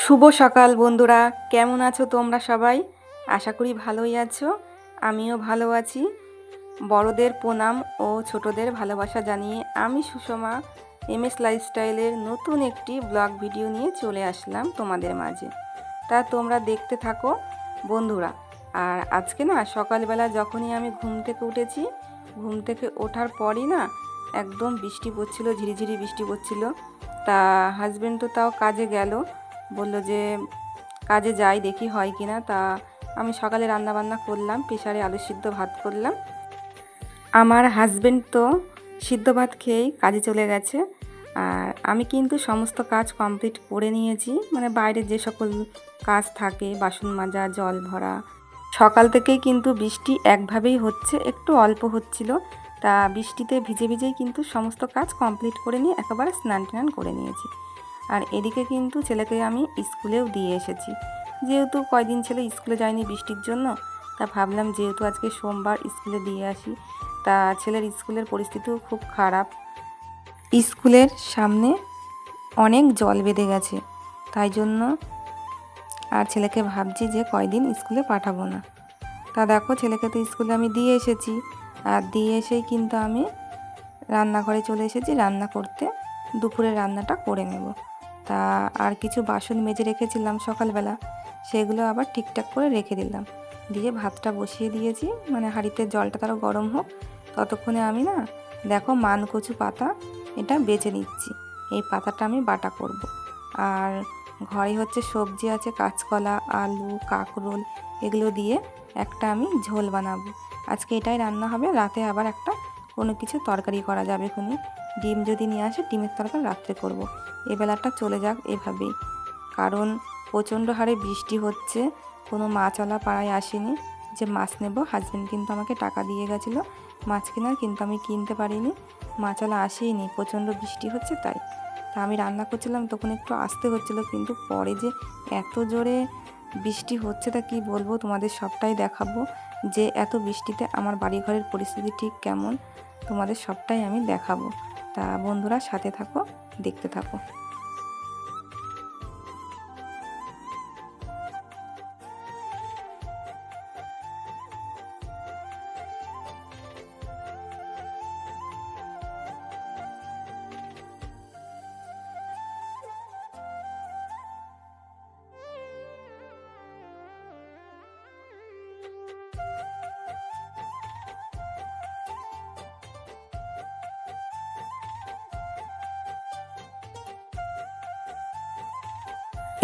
শুভ সকাল বন্ধুরা, কেমন আছো তোমরা সবাই? আশা করি ভালোই আছো, আমিও ভালো আছি। বড়দের প্রণাম ও ছোটদের ভালোবাসা জানিয়ে আমি সুষমা এম এস লাইফস্টাইলের নতুন একটি ব্লগ ভিডিও নিয়ে চলে আসলাম তোমাদের মাঝে। তা তোমরা দেখতে থাকো বন্ধুরা। আর আজকে না, সকালবেলা যখনই আমি ঘুম থেকে উঠেছি, ঘুম থেকে ওঠার পরই না একদম বৃষ্টি পড়ছিল, ঝিরিঝিরি বৃষ্টি পড়ছিল। তা হাজবেন্ড তো তাও কাজে গেল। বলল যে, কাজে যাই, দেখি হয় কি না। তা আমি সকালে রান্না বান্না করলাম প্রেশারে আলু সিদ্ধ ভাত করলাম। আমার হাজব্যান্ড তো সিদ্ধ ভাত খেয়েই কাজে চলে গেছে। আর আমি কিন্তু সমস্ত কাজ কমপ্লিট করে নিয়েছি। মানে বাইরে যে সকল কাজ থাকে, বাসন মাজা, জল ভরা, সকাল থেকেই কিন্তু বৃষ্টি একভাবেই হচ্ছে, একটু অল্প হচ্ছিল। তা বৃষ্টিতে ভিজে ভিজেই কিন্তু সমস্ত কাজ কমপ্লিট করে নিয়ে একেবারে স্নান টান করে নিয়েছি। আর এদিকে কিন্তু ছেলেকে আমি স্কুলেও দিয়ে এসেছি। যেহেতু কয়দিন ছেলে স্কুলে যায়নি বৃষ্টির জন্য, তা ভাবলাম যেহেতু আজকে সোমবার স্কুলে দিয়ে আসি, তা ছেলের স্কুলের পরিস্থিতিও খুব খারাপ। স্কুলের সামনে অনেক জল বেঁধে গেছে, তাই জন্য আর ছেলেকে ভাবছি যে কয়দিন স্কুলে পাঠাবো না। তা দেখো, ছেলেকে তো স্কুলে আমি দিয়ে এসেছি, আর দিয়ে এসেই কিন্তু আমি রান্নাঘরে চলে এসেছি, রান্না করতে দুপুরের রান্নাটা করে নেব। তা আর কিছু বাসন মেজে রেখেছিলাম সকালবেলা, সেগুলো আবার ঠিকঠাক করে রেখে দিলাম। দিয়ে ভাতটা বসিয়ে দিয়েছি মানে হাঁড়িতে জলটা তারও গরম হোক, ততক্ষণে আমি না, দেখো মানকচু পাতা এটা বেছে নিচ্ছি। এই পাতাটা আমি বাটা করব। আর ঘরে হচ্ছে সবজি আছে, কাঁচকলা, আলু, কাঁকরোল, এগুলো দিয়ে একটা আমি ঝোল বানাবো। আজকে এটাই রান্না হবে, রাতে আবার একটা কোনো কিছু তরকারি করা যাবে খুনি। ডিম যদি নিয়ে আসে, ডিমের তরকারি রাত্রে করব। এ বেলাটা চলে যাক এভাবেই। কারণ প্রচণ্ড হারে বৃষ্টি হচ্ছে, কোনো মাছওয়ালা পাড়ায় আসেনি। যে মাছ নেব হাজব্যান্ড কিন্তু আমাকে টাকা দিয়ে গেছিল। মাছ কেনার কিন্তু আমি কিনতে পারিনি। মাছওয়ালা আসেইনি, প্রচণ্ড বৃষ্টি হচ্ছে তাই। তা আমি রান্না করছিলাম, তখন একটু আসতে হচ্ছিল, কিন্তু পরে যে এত জোরে বৃষ্টি হচ্ছে তা কি বলব? তোমাদের সবটাই দেখাবো যে এত বৃষ্টিতে আমার বাড়িঘরের পরিস্থিতি ঠিক কেমন। তোমাদের সবটাই আমি দেখাবো। তা বন্ধুরা সাথে থাকো দেখতে থাকো।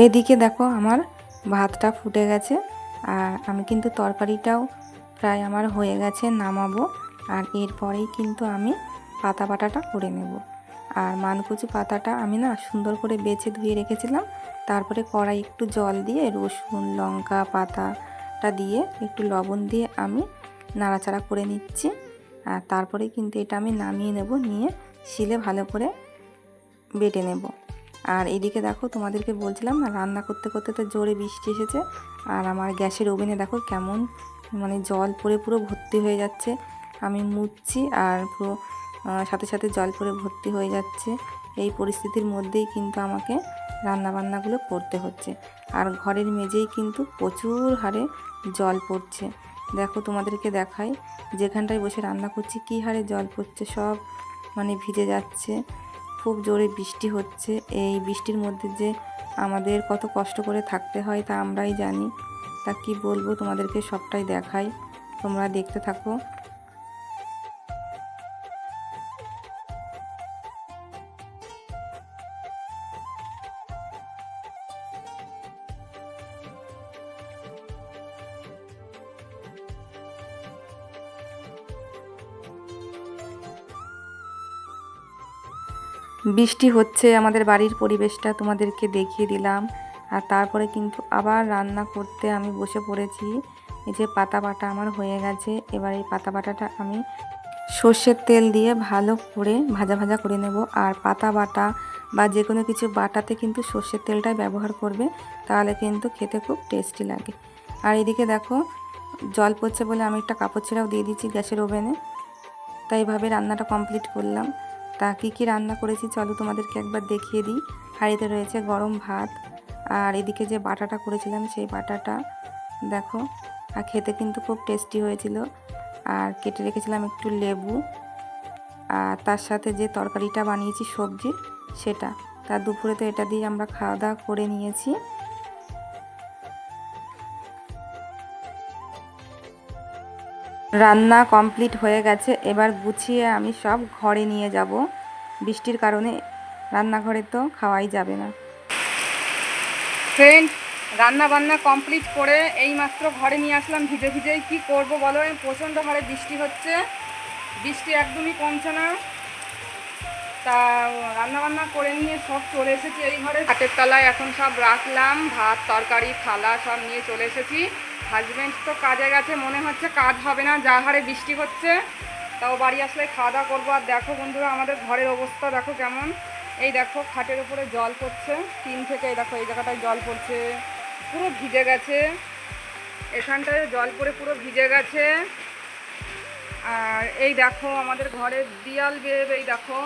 এদিকে দেখো আমার ভাতটা ফুটে গেছে আর আমি কিন্তু তরকারিটাও প্রায় আমার হয়ে গেছে নামাবো আর এরপরেই কিন্তু আমি পাতা বাটাটা করে নেব। আর মানকুচি পাতাটা আমি না সুন্দর করে বেছে ধুয়ে রেখেছিলাম। তারপরে কড়াই একটু জল দিয়ে রসুন, লঙ্কা পাতাটা দিয়ে একটু লবণ দিয়ে আমি নাড়াচাড়া করে নিচ্ছি। আর তারপরে কিন্তু এটা আমি নামিয়ে নেব, নিয়ে শিলে ভালো করে বেটে নেব। আর এদিকে দেখো তোমাদেরকে বলছিলাম না, রান্না করতে করতে তো জোরে বৃষ্টি এসেছে। আর আমার গ্যাসের ওভেনে দেখো কেমন মানে জল পড়ে পুরো ভর্তি হয়ে যাচ্ছে। আমি মুছছি আর পুরো সাথে সাথে জল পড়ে ভর্তি হয়ে যাচ্ছে। এই পরিস্থিতির মধ্যেই কিন্তু আমাকে রান্না বান্নাগুলো করতে হচ্ছে। আর ঘরের মেঝেই কিন্তু প্রচুর হারে জল পড়ছে। দেখো তোমাদেরকে দেখাই, যেখানটায় বসে রান্না করছি, কী হারে জল পড়ছে, সব মানে ভিজে যাচ্ছে। খুব জোরে বৃষ্টি হচ্ছে। এই বৃষ্টির মধ্যে যে আমাদের কত কষ্ট করে থাকতে হয় তা আমরাই জানি। তা কি বলব তোমাদেরকে সবটাই দেখাই। তোমরা দেখতে থাকো। বৃষ্টি হচ্ছে, আমাদের বাড়ির পরিবেশটা তোমাদেরকে দেখিয়ে দিলাম। আর তারপরে কিন্তু আবার রান্না করতে আমি বসে পড়েছি। এই যে পাতা বাটা আমার হয়ে গেছে, এবার এই পাতা বাটাটা আমি সর্ষের তেল দিয়ে ভালো করে ভাজা ভাজা করে নেব। আর পাতা বাটা বা যে কোনো কিছু বাটাতে কিন্তু সর্ষের তেলটাই ব্যবহার করবে, তাহলে কিন্তু খেতে খুব টেস্টি লাগে। আর এদিকে দেখো, জল পড়ছে বলে আমি একটা কাপড় ছেঁড়াও দিয়ে দিচ্ছি গ্যাসের ওভেনে। তাই এইভাবে রান্নাটা কমপ্লিট করলাম। তা কী কী রান্না করেছি চলো তোমাদেরকে একবার দেখিয়ে দিই। হাঁড়িতে রয়েছে গরম ভাত আর এদিকে যে বাটাটা করেছিলাম সেই বাটাটা, দেখো। আর খেতে কিন্তু খুব টেস্টি হয়েছিল। আর কেটে রেখেছিলাম একটু লেবু। আর তার সাথে যে তরকারিটা বানিয়েছি সবজি, সেটা। তার দুপুরে তো এটা দিয়ে আমরা খাওয়া দাওয়া করে নিয়েছি। রান্না কমপ্লিট হয়ে গেছে, এবার গুছিয়ে আমি সব ঘরে নিয়ে যাব। বৃষ্টির কারণে রান্নাঘরে তো খাওয়াই যাবে না। ফ্রেন্ড রান্না বান্না কমপ্লিট করে এই মাত্র ঘরে নিয়ে আসলাম, ভিজে ভিজেই কি করব বলো? প্রচণ্ড হারে বৃষ্টি হচ্ছে। বৃষ্টি একদমই কমছে না। তা রান্না বান্না করে নিয়ে সব চলে এসেছি এই ঘরে। হাটের তলায় এখন সব রাখলাম, ভাত, তরকারি, থালা সব নিয়ে চলে এসেছি। হাজব্যান্ড তো কাজে গেছে, মনে হচ্ছে কাজ হবে না, যা হারে বৃষ্টি হচ্ছে, তাও বাড়ি আসলে খাওয়া দাওয়া করব। আর দেখো বন্ধুরা, আমাদের ঘরের অবস্থা দেখো কেমন। এই দেখো, খাটের উপরে জল পড়ছে টিন থেকে, এই দেখো, এই জায়গাটায় জল পড়ছে, পুরো ভিজে গেছে। এখানটায় জল পড়ে পুরো ভিজে গেছে। আর এই দেখো, আমাদের ঘরের দিয়াল বেয়ে, এই দেখো,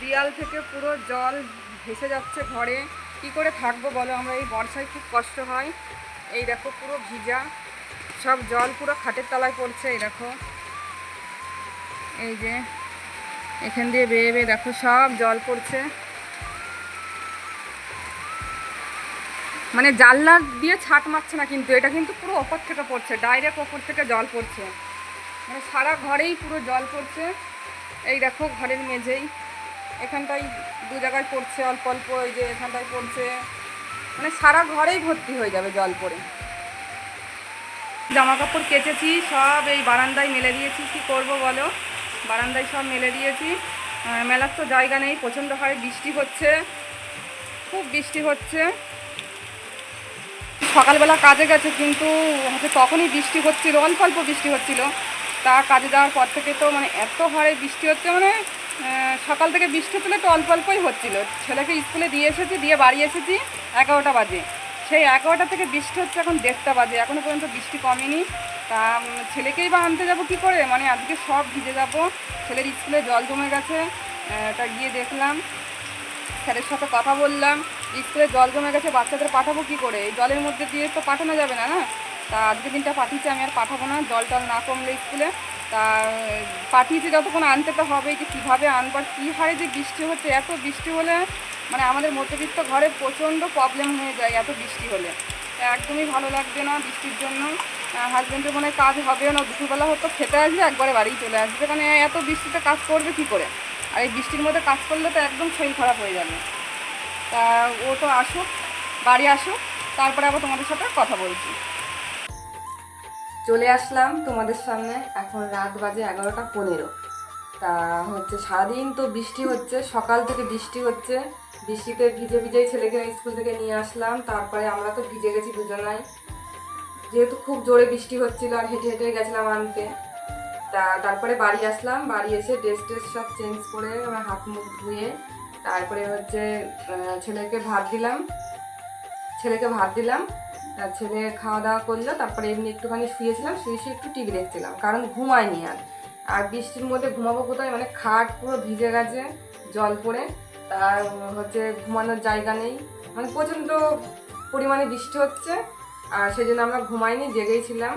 দিয়াল থেকে পুরো জল ভেসে যাচ্ছে ঘরে। কি করে থাকব বলো আমরা? এই বর্ষায় খুব কষ্ট হয়। এই দেখো পুরো ভিজা, সব জল পুরো খাটের তলায় পড়ছে, এই দেখো। এই যে, এখান দিয়ে বেয়ে বেয়ে দেখো সব জল পড়ছে। মানে জানলা দিয়ে ছাট মারছে না কিন্তু, এটা কিন্তু পুরো ওপর থেকে পড়ছে ডাইরেক্ট ওপর থেকে জল পড়ছে। মানে সারা ঘরেই পুরো জল পড়ছে। এই দেখো ঘরের মেঝেই, এখানটায় দু জায়গায় পড়ছে, অল্প অল্প, এই যে এখানটায় পড়ছে। মানে সারা ঘরেই ভর্তি হয়ে যাবে জল পড়ে। জামা কাপড় কেচেছি, সব এই বারান্দায় মেলে দিয়েছি, কি করব বলো? বারান্দায় সব মেলে দিয়েছি। মেলার তো জায়গা নেই, প্রচণ্ড হারে বৃষ্টি হচ্ছে, খুব বৃষ্টি হচ্ছে। সকালবেলা কাজে গেছে কিন্তু হচ্ছে তখনই বৃষ্টি হচ্ছিল, অল্প অল্প বৃষ্টি হচ্ছিল। তা কাজে যাওয়ার পর থেকে তো মানে এত হারে বৃষ্টি হচ্ছে মানে সকাল থেকে বৃষ্টি হচ্ছিল তো অল্প অল্পই হচ্ছিল। ছেলেকে স্কুলে দিয়ে এসেছি, দিয়ে বাড়ি এসেছি এগারোটা বাজে। সেই এগারোটা থেকে বৃষ্টি হচ্ছে এখন দেড়টা বাজে এখনও পর্যন্ত বৃষ্টি কমেনি। তা ছেলেকেই বা আনতে যাব কী করে? মানে আজকে সব ভিজে যাব। ছেলের স্কুলে জল জমে গেছে তা গিয়ে দেখলাম। স্যারের সাথে কথা বললাম, স্কুলে জল জমে গেছে, বাচ্চাদের পাঠাবো কি করে? এই জলের মধ্যে দিয়ে তো পাঠানো যাবে না না? তা আজকে দিনটা পাঠিয়েছি, আমি আর পাঠাবো না, জল টল না কমলে স্কুলে। তা, পাঠিয়েছি যতক্ষণ আনতে তো হবেই যে কীভাবে আনবার কী হারে যে বৃষ্টি হচ্ছে, এত বৃষ্টি হলে মানে আমাদের মধ্যবিত্ত ঘরে প্রচণ্ড প্রবলেম হয়ে যায় এত বৃষ্টি হলে। একদমই ভালো লাগবে না বৃষ্টির জন্য। হাজব্যান্ডের মনে কাজ হবে না, দুপুরবেলা হয়তো খেতে আসবে, একবারে বাড়ি চলে আসবে। মানে এত বৃষ্টিতে কাজ করবে কি করে? আর এই বৃষ্টির মধ্যে কাজ করলে তো একদম শরীর খারাপ হয়ে যাবে। তা ও তো আসুক, বাড়ি আসুক, তারপরে আবার তোমাদের সাথে কথা বলছি। চলে আসলাম তোমাদের সামনে। এখন রাত বাজে এগারোটা পনেরো। তা হচ্ছে সারাদিন তো বৃষ্টি হচ্ছে, সকাল থেকে বৃষ্টি হচ্ছে। বৃষ্টিতে ভিজে ভিজেই ছেলেকে স্কুল থেকে নিয়ে আসলাম। তারপরে আমরা তো ভিজে গেছি দুজনাই। যেহেতু খুব জোরে বৃষ্টি হচ্ছিল আর হেঁটে হেঁটে গেছিলাম আনতে। তা তারপরে বাড়ি আসলাম। বাড়ি এসে ড্রেস ট্রেস সব চেঞ্জ করে আমার হাত মুখ ধুয়ে তারপরে হচ্ছে ছেলেকে ভাত দিলাম। ছেলেকে ভাত দিলাম। তার ছেলে খাওয়া দাওয়া করল, তারপরে এমনি একটুখানি শুয়েছিলাম, শুয়ে শুয়ে একটু টিভি দেখছিলাম, কারণ ঘুমায়নি আর। আর বৃষ্টির মধ্যে ঘুমাবো কোথায়? মানে খাট পুরো ভিজে গেছে, জল পড়ে, তার হচ্ছে ঘুমানোর জায়গা নেই। মানে প্রচণ্ড পরিমাণে বৃষ্টি হচ্ছে, আর সেই জন্য আমরা ঘুমাইনি, জেগেই ছিলাম।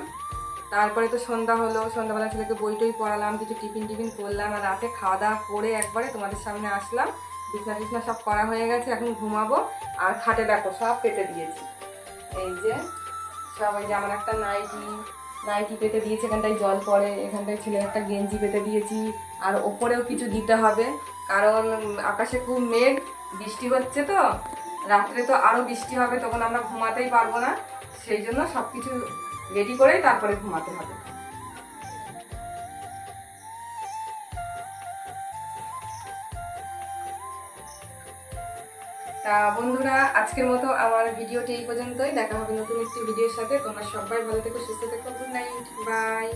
তারপরে তো সন্ধ্যা হলো, সন্ধ্যাবেলা ছেলেকে বই টই পড়ালাম, কিছু টিফিন টিফিন করলাম, আর রাতে খাওয়া দাওয়া করে একবারে তোমাদের সামনে আসলাম। বিছনা টিছনা সব করা হয়ে গেছে, এখন ঘুমাবো, আর খাটে দেখো সব পেতে দিয়েছি। এই যে, সবাই যে আমার একটা নাইটি নাইটি পেতে দিয়েছি, এখানটায় জল পড়ে, এখানটায় ছেলে একটা গেঞ্জি পেতে দিয়েছি। আর ওপরেও কিছু দিতে হবে, কারণ আকাশে খুব মেঘ, বৃষ্টি হচ্ছে তো, রাত্রে তো আরও বৃষ্টি হবে, তখন আমরা ঘুমাতেই পারব না। সেই জন্য সব কিছু রেডি করেই তারপরে ঘুমাতে হবে। তা বন্ধুরা, আজকের মতো আমার ভিডিওটি এই পর্যন্তই। দেখা হবে নতুন একটি ভিডিওর সাথে। তোমরা সবাই ভালো থেকো, সুস্থ থেকো গুড নাইট বাই